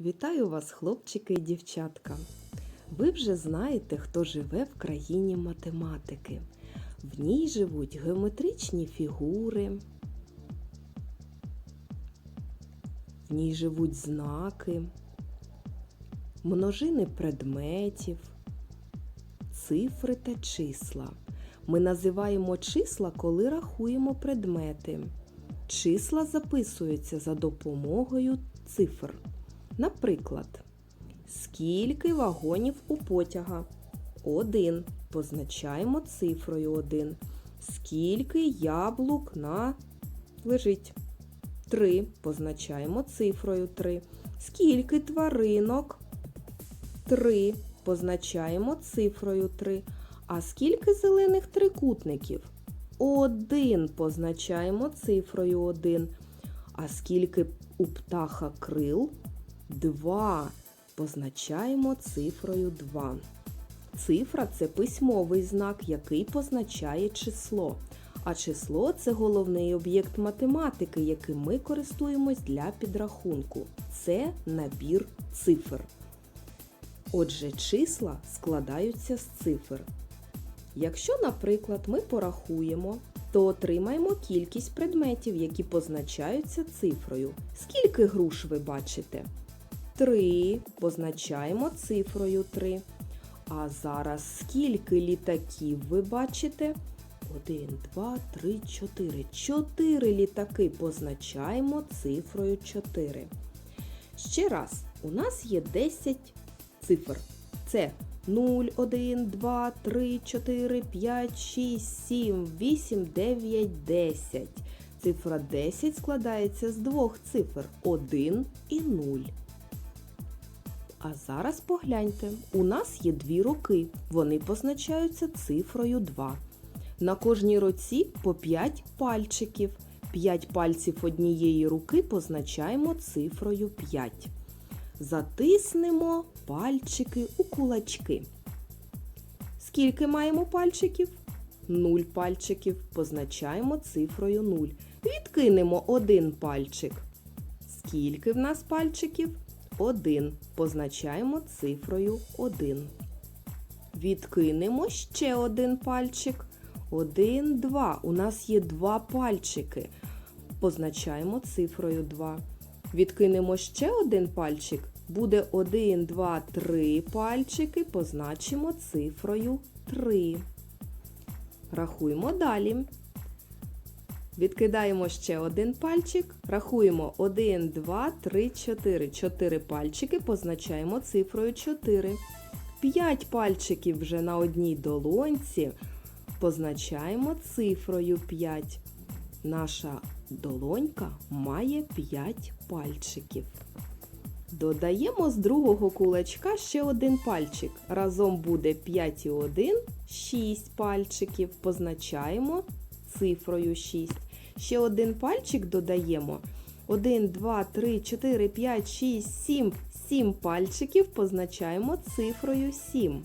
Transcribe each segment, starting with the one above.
Вітаю вас, хлопчики і дівчатка! Ви вже знаєте, хто живе в країні математики. В ній живуть геометричні фігури, в ній живуть знаки, множини предметів, цифри та числа. Ми називаємо числа, коли рахуємо предмети. Числа записуються за допомогою цифр. Наприклад, скільки вагонів у потяга? Один. Позначаємо цифрою 1. Скільки яблук на лежить? 3. Позначаємо цифрою 3. Скільки тваринок? 3. Позначаємо цифрою 3. А скільки зелених трикутників? 1. Позначаємо цифрою 1. А скільки у птаха крил? 2. Позначаємо цифрою 2. Цифра це письмовий знак, який позначає число. А число це головний об'єкт математики, яким ми користуємось для підрахунку. Це набір цифр. Отже, числа складаються з цифр. Якщо, наприклад, ми порахуємо, то отримаємо кількість предметів, які позначаються цифрою. Скільки груш ви бачите? 3. Позначаємо цифрою 3. А зараз скільки літаків ви бачите? 1, 2, 3, 4. 4 літаки позначаємо цифрою 4. Ще раз, у нас є 10 цифр. Це 0, 1, 2, 3, 4, 5, 6, 7, 8, 9, 10. Цифра 10 складається з двох цифр 1 і 0. А зараз погляньте, у нас є дві роки. Вони позначаються цифрою 2. На кожній році по 5 пальчиків. 5 пальців однієї руки позначаємо цифрою 5. Затиснемо пальчики у кулачки. Скільки маємо пальчиків? 0 пальчиків. Позначаємо цифрою 0. Відкинемо один пальчик. Скільки в нас пальчиків? 1. Позначаємо цифрою 1. Відкинемо ще один пальчик. 1, 2. У нас є два пальчики. Позначаємо цифрою 2. Відкинемо ще один пальчик. Буде 1, 2, 3 пальчики. Позначимо цифрою 3. Рахуємо далі. Відкидаємо ще один пальчик. Рахуємо 1, 2, 3, 4. 4 пальчики позначаємо цифрою 4. 5 пальчиків вже на одній долонці. Позначаємо цифрою 5. Наша долонька має 5 пальчиків. Додаємо з другого кулачка ще один пальчик. Разом буде 5 і 1, 6 пальчиків. Позначаємо цифрою 6. Ще один пальчик додаємо. 1, 2, 3, 4, 5, 6, 7. 7 пальчиків позначаємо цифрою 7.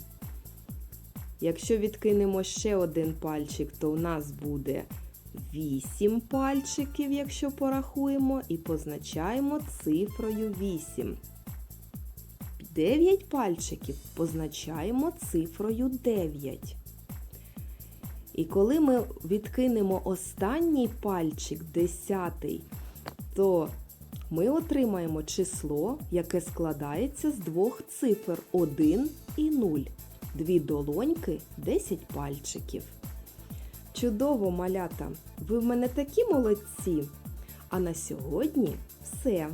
Якщо відкинемо ще один пальчик, то у нас буде 8 пальчиків, якщо порахуємо, і позначаємо цифрою 8. 9 пальчиків позначаємо цифрою 9. І коли ми відкинемо останній пальчик, десятий, то ми отримаємо число, яке складається з двох цифр 1 і 0. Дві долоньки 10 пальчиків. Чудово, малята! Ви в мене такі молодці! А на сьогодні все.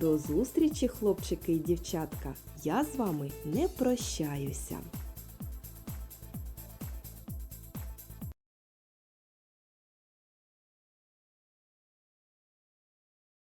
До зустрічі, хлопчики і дівчатка! Я з вами не прощаюся!